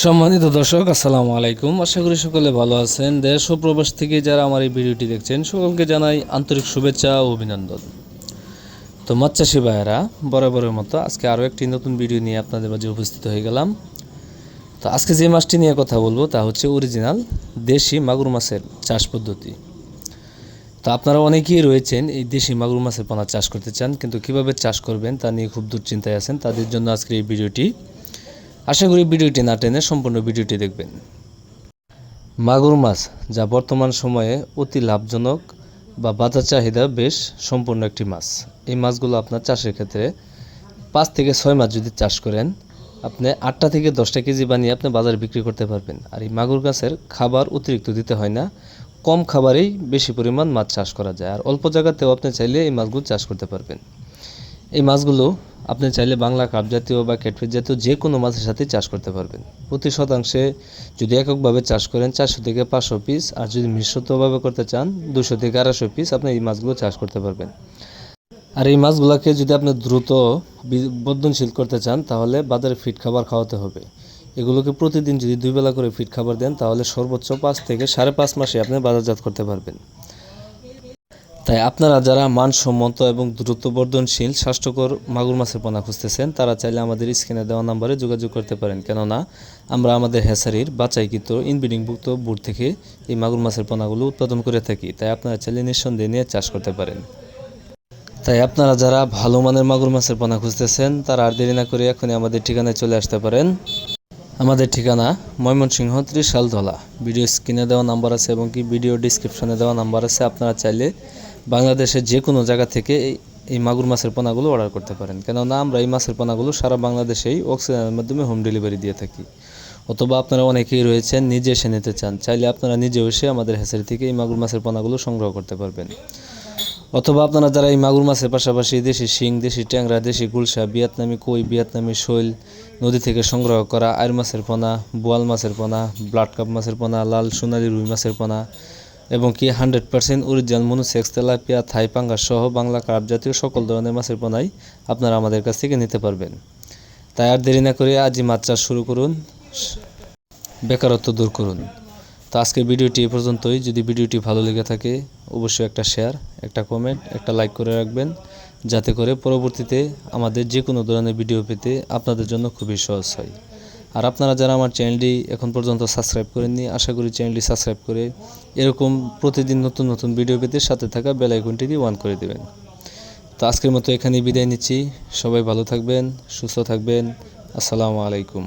সম্মানিত দর্শক, আসসালামু আলাইকুম। আশা করি সকলে ভালো আছেন। দেশ ও প্রবাস থেকে যারা আমার এই ভিডিওটি দেখছেন, সকলকে জানাই আন্তরিক শুভেচ্ছা ও অভিনন্দন। তো মাছ চাষি ভাইয়েরা, বরাবরের মতো আজকে আরও একটি নতুন ভিডিও নিয়ে আপনাদের মাঝে উপস্থিত হয়ে গেলাম। তো আজকে যে মাছটি নিয়ে কথা বলব, তা হচ্ছে অরিজিনাল দেশি মাগুর মাছের চাষ পদ্ধতি। তো আপনারা অনেকেই রয়েছেন এই দেশি মাগুর মাছের পোনা চাষ করতে চান, কিন্তু কীভাবে চাষ করবেন তা নিয়ে খুব দুশ্চিন্তায় আছেন। তাদের জন্য আজকের এই ভিডিওটি আশা করি ভিডিওটি না টেনে সম্পূর্ণ ভিডিওটি দেখবেন। মাগুর মাছ, যা বর্তমান সময়ে অতি লাভজনক বা বাজার চাহিদা বেশ সম্পূর্ণ একটি মাছ। এই মাছগুলো আপনার চাষের ক্ষেত্রে পাঁচ থেকে ছয় মাস যদি চাষ করেন, আপনি আটটা থেকে দশটা কেজি বানিয়ে আপনি বাজারে বিক্রি করতে পারবেন। আর এই মাগুর গাছের খাবার অতিরিক্ত দিতে হয় না, কম খাবারেই বেশি পরিমাণ মাছ চাষ করা যায়। আর অল্প জায়গাতেও আপনি চাইলে এই মাছগুলো চাষ করতে পারবেন। এই মাছগুলো আপনি চাইলে বাংলা কাপ জাতীয় বা ক্যাটফিট জাতীয় যে কোনো মাছের সাথে চাষ করতে পারবেন। প্রতি শতাংশে যদি এককভাবে চাষ করেন চারশো থেকে পাঁচশো পিস আর যদি মিশ্রতভাবে করতে চান দুশো থেকে আড়াইশো পিস আপনি এই মাছগুলো চাষ করতে পারবেন। আর এই মাছগুলোকে যদি আপনি দ্রুত বর্ধনশীল করতে চান, তাহলে বাজারে ফিট খাবার খাওয়াতে হবে। এগুলোকে প্রতিদিন যদি দুই বেলা করে ফিট খাবার দেন, তাহলে সর্বোচ্চ পাঁচ থেকে সাড়ে পাঁচ মাসে আপনি বাজারজাত করতে পারবেন। তাই আপনারা যারা মানসম্মত এবং দ্রুত বর্ধনশীল, স্বাস্থ্যকর মাগুর মাছের পোনা খুঁজতেছেন, তারা চাইলে আমাদের স্ক্রিনে দেওয়া নাম্বারে যোগাযোগ করতে পারেন। কেননা, আমরা আমাদের হেসারির বাচাইকৃত ইনব্রিডিংভুক্ত বুট থেকে এই মাগুর মাছের পোনাগুলো উৎপাদন করে থাকি। তাই আপনারা চাইলে নিঃসন্দেহে নিয়ে চাষ করতে পারেন। তাই আপনারা যারা ভালো মানের মাগুর মাছের পোনা খুঁজতেছেন, তারা আর দেরি না করে এখনই আমাদের ঠিকানায় চলে আসতে পারেন। আমাদের ঠিকানা ময়মনসিংহ ত্রিশালধলা ভিডিও স্ক্রিনে দেওয়া নাম্বার আছে এবং কি ভিডিও ডিসক্রিপশনে দেওয়া নাম্বার আছে, আপনারা চাইলে বাংলাদেশের যে কোনো জায়গা থেকে এই মাগুর মাছের পোনাগুলো অর্ডার করতে পারেন। কেননা আমরা এই মাছের পোনাগুলো সারা বাংলাদেশেই অক্সিজেনের মাধ্যমে হোম ডেলিভারি দিয়ে থাকি। অথবা আপনারা অনেকেই রয়েছেন, নিজে এসে নিতে চান, চাইলে আপনারা নিজেও এসে আমাদের হ্যাচারি থেকে এই মাগুর মাছের পোনাগুলো সংগ্রহ করতে পারবেন। অথবা আপনারা যারা এই মাগুর মাছের পাশাপাশি দেশি শিং, দেশি ট্যাংরা, দেশি গুলশা, ভিয়েতনামি কই, ভিয়েতনামি শৈল নদী থেকে সংগ্রহ করা আয়ের মাছের পোনা, বোয়াল মাছের পোনা, ব্লাড কাপ মাছের পোনা, লাল সোনালি রুই মাছের পোনা এবং কি hundred percent original monosex tilapia, Thai পাঙ্গা সহ বাংলা কার্প জাতীয় সকল ধরনের মাছের পোনাই আপনারা আমাদের কাছ থেকে নিতে পারবেন। তাই আর দেরি না করে আজই মাছ চাষ শুরু করুন, বেকারত্ব দূর করুন। তো আজকের ভিডিওটি এ পর্যন্তই। যদি ভিডিওটি ভালো লেগে থাকে, অবশ্যই একটা শেয়ার, একটা কমেন্ট, একটা লাইক করে রাখবেন, যাতে করে পরবর্তীতে আমাদের যে কোনো ধরনের ভিডিও পেতে আপনাদের জন্য খুবই সহজ হয়। আর আপনারা যারা আমার চ্যানেলটি এখন পর্যন্ত সাবস্ক্রাইব করেননি, আশা করি চ্যানেলটি সাবস্ক্রাইব করে এরকম প্রতিদিন নতুন নতুন ভিডিও পেতে সাথে থাকা বেল দিয়ে ওয়ান করে দেবেন। তো আজকের মতো এখানেই বিদায় নিচ্ছি। সবাই ভালো থাকবেন, সুস্থ থাকবেন। আসসালামু আলাইকুম।